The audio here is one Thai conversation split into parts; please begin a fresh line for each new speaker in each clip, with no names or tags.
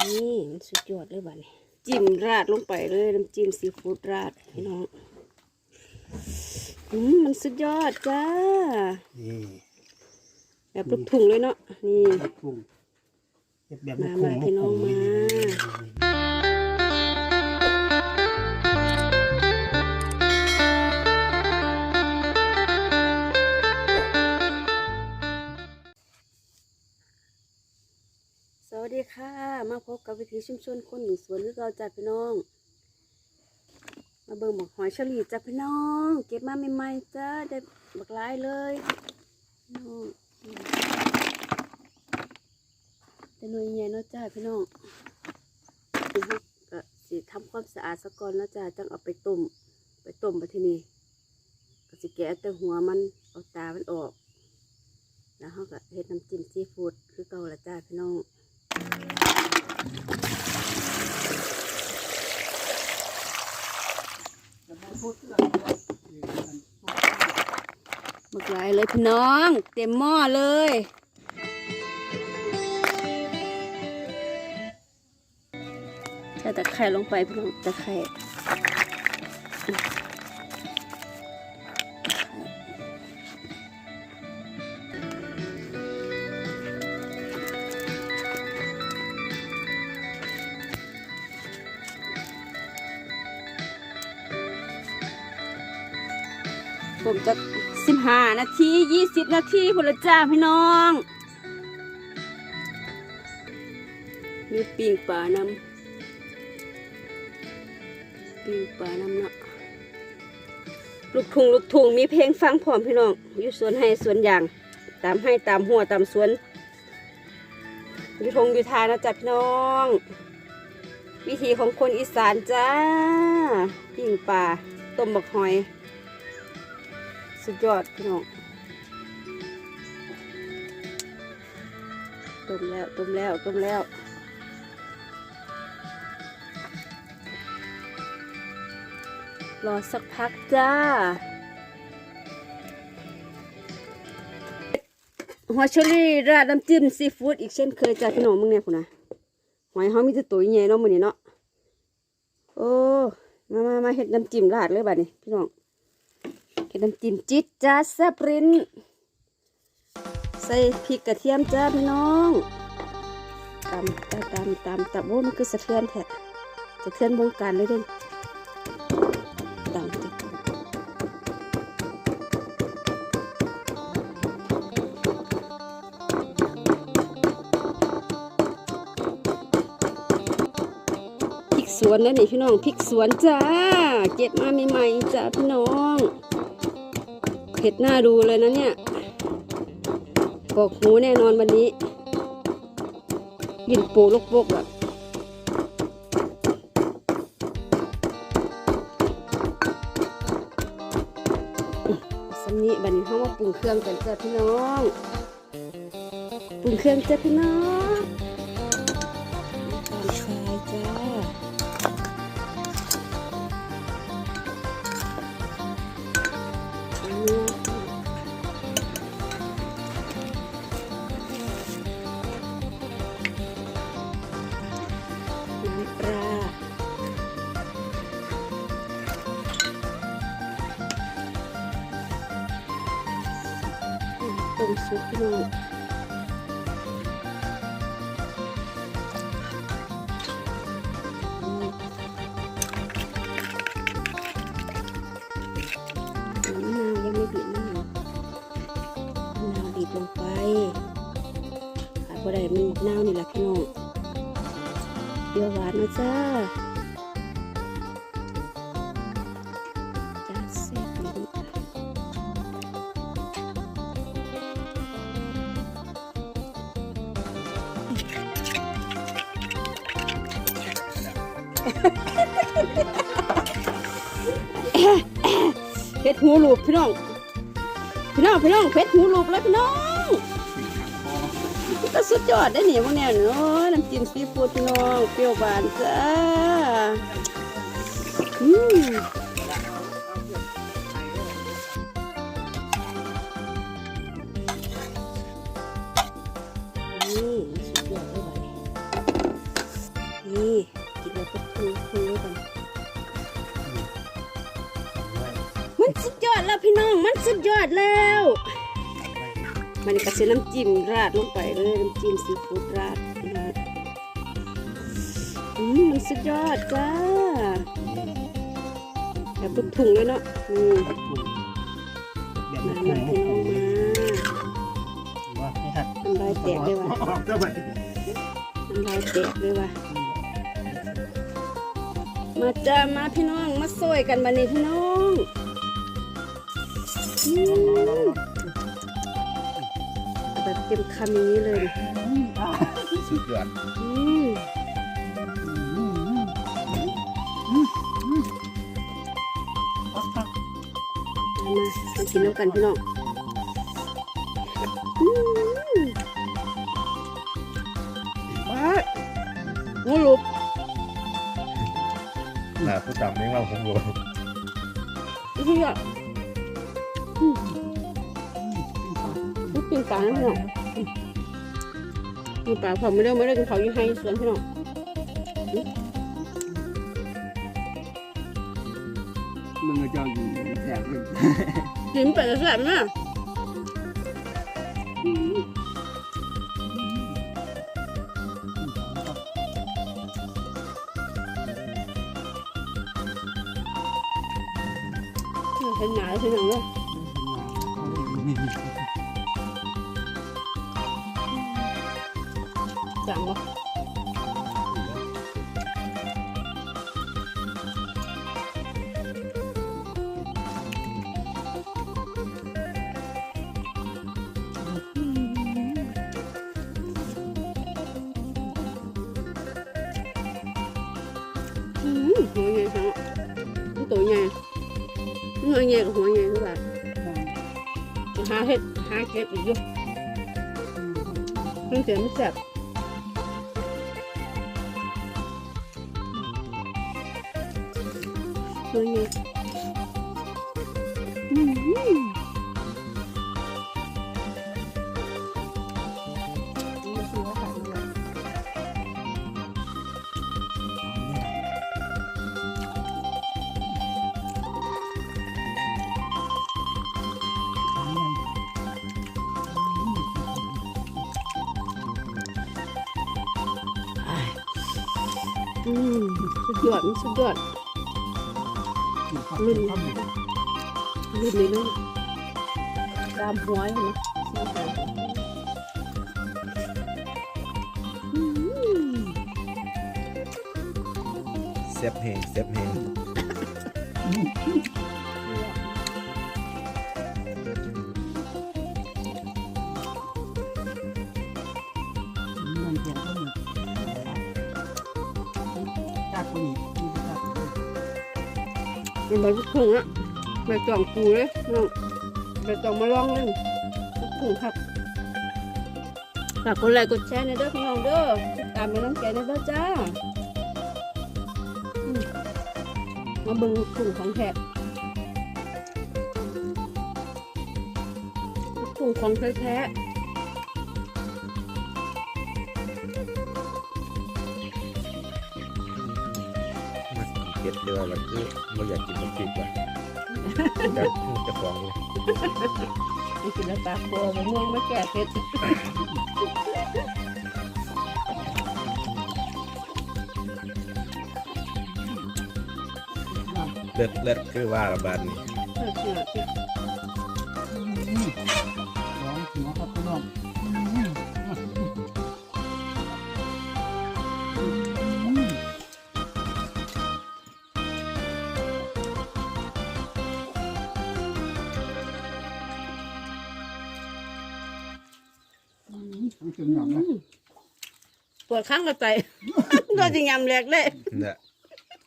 นี่มันสุดยอดเลยบ้านี้จิ้มราดลงไปเลยน้ำจิ้มซีฟู้ดราดพี่น้องอืมมันสุดยอดจ้า
นี่
แบบลูกทุ่งเลยเนาะนี่
ลูกทุ่งเฮ็ดแบบ
มา
ลูกทุ่ง
มาพี่น้อง
ลูกทุ่
มา ชุมชนคนหนึ่งสวนหรือเราจัดพี่น้อง มาเบิ่งบักหอยเฉลี่จ้ะพี่น้อง เก็บมาใหม่ๆจ้าได้บักหลายเลยน้องแต่หน่วยใหญ่เนาะจ้าพี่น้องก็สิทำความสะอาดซะก่อนแล้วจ้าจังเอาไปต้มไปต้มไปที่นี่ก็สิแกะแต่หัวมันเอาตามันออก แล้วเขาก็เฮ็ดน้ำจิ้มซีฟู้ดคือเก่าละจ้าพี่น้อง บักหลาย เลยพี่น้อง เต็มหม้อเลย ใส่ตะไคร่ลงไปพี่น้องตะไคร่ผมจะ สิบห้านาทียี่สิบนาทีพนละจ้าพี่น้อง มีปิ่งปลานำปิ่งปลานำเนาะลูกทุ่งลูกทุ่งมีเพลงฟังพร้อมพี่น้อง อยู่สวนให้สวนยาง ตามให้ตามหัวตามสวน อยู่ทงอยู่ทานะจ๊ะพี่น้อง วิธีของคนอีสานจ้าปิ่งปลาต้มบักหอย สุดยอดพี่น้องต้มแล้วต้มแล้วต้มแล้วรอสักพักจ้า หอยเชอรี่ราดน้ำจิ้มซีฟู้ดอีกเช่นเคยจ้าพี่น้องมึงเนี่ยคุณนะหอยเขามีแต่ตัวใหญ่เนาะมือนี้เนาะโอ้มามามาเห็ดน้ำจิ้มราดเลยบัดนี้พี่น้อง เห็ดน้ำจิ้มจิ๊ดจ้าแซ่บริ้นใส่พริกกระเทียมจ้าพี่น้องตำตำตำตำตำโอ้มันคือสะเทือนแท้สะเทือนวงการเลยเด้งตำจ้ะพริกสวนแล้วนี่พี่น้องพริกสวนจ้า เก็บมาใหม่ๆจ้าพี่น้อง เผ็ดหน้าดูเลยนะเนี่ยกอกหูแน่นอนวันนี้ยินปูลูกบกแบบสำนี้บันนี้ห้องมาปรุงเครื่องกันจ้ะพี่น้อง ปรุงเครื่องจ้ะพี่น้อง มซุปพี่น้องอืมะนาวยังไม่บีบมะนาวมะนาวบีบลงไปขาดบ่ได้มันมะนาวนี่แหละพี่น้องเปรี้ยวหวานนะจ้า เผ็ดหูลูบพี่น้อง พี่น้องพี่น้องเผ็ดหูลูกแล้วพี่น้องก็สุดยอดได้หนิพวกเนี้ยเนาะน้ำจิ้มซีฟู้ดพี่น้องเปรี้ยวหวานจ้าอืม สุดยอดแล้วมันก็ใส่น้ำจิ้มราดลงไปเลยน้ำจิ้มซีฟู้ดราดราดอืมมันสุดยอดจ้าแบบทุกถุงเลยเนาะอืม
ผัดกุ้งแบบ
มา
กุ้
มางพี่น้องมา
ว่าไม่หัด
น้ำลายแตกเลยว่ะ
ออกก็ไป
น้ำลายแตกเลยว่ะมาจ้ามาพี่น้องมาซอยกันมานี่พี่น้องอืมเอา แบบเต็มคำอย่างนี้เลยดิ
สุดยอด
อืมมามากินน้ำกันพี่น้องมางูหลุบ
น่าผู้จำไม่ว่าผมรู้
อีกทีอะ อืมลูกปิงปลานะพี่น้องปิงปลาเขาไม่ได้ไม่ได้กินเขาอยู่ให้สวนพี่น้อง
มึงก็จ้อยู่แถบเลย
กินไปแล้วแซ่บนะเห็นหนาพี่น้องเลยจังวะอืมหัวใหญ่ จังอะมันตัวใหญ่หัวใหญ่กับ หาเห็ดหาเก็บอีกอยู่มันเสียไม่แซ่บตัวนี้อืม อืมสุดยอดมันสุดยอดลื่นลื่นเลยเลยตามหัวเห็นไหมอืม
เซฟเฮงเซฟเฮง
นนี้ที่จาก
เป็นใบพุกพุงอะใบจองปูเลยน้องใบจองมาลองเลยพุกพุงครับฝากกดไลค์กดแชร์ในเด้อพี่น้องเด้อติดตามเป็นน้ำใจในเด้อจ้ามมาเบิ่งพุกพุงของแท้พุกพุงของแท้
เก็บเดียวแล้วคือเราอยากกินน้ำพริกว่ะจะจะฟองเลย
ๆนี่คือน้ำตาโคมะม่วงไม่แก่เผ็ด
เลือดเลือดคือว่าระบาดนี่
เผ็ดเผ็ดเผ็ด
ร้องหัวครับพี่น้อง นเป็นอย่างไร
ปวดข้างกระใจก็จะยำแหลกเลย
เนี่ย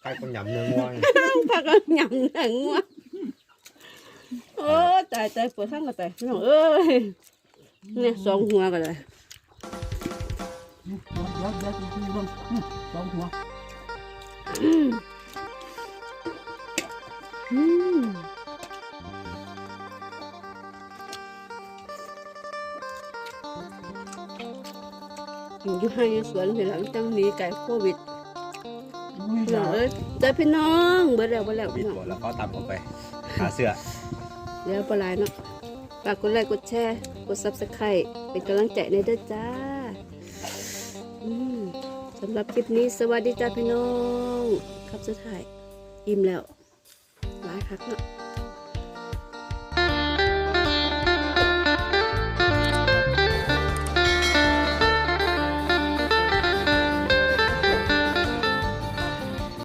ใครคนยำเนื้อง่วง
พักก็ยำหนังงัวโอ้ตายตายปวดข้างกระใจพี่น้องเอ้ยเนี่ยสองหัวกันเลย
เดี๋ยวเดี๋ยวจริงๆมันสองหัว
อืม อืมอยู่ให้สวนเห็นแล้วจังหนีไก่โควิด
ไม่
พี่น้
ได้
องเอ้ยแต่พี่น้องเบิดแล้วเบิดแล้ว
บิ
พี่
ด
น้อง
หมดแล้วเขาตามออกไป หาเสื้อ
เดี๋ยวปลายเนาะฝากกดไลค์กดแชร์ กด subscribe เป็นกำลังใจในเด้อจ้าอืมสำหรับคลิปนี้สวัสดีจ้าพี่น้อง ครับสุดท้าย อิ่มแล้วหลายคักเนาะ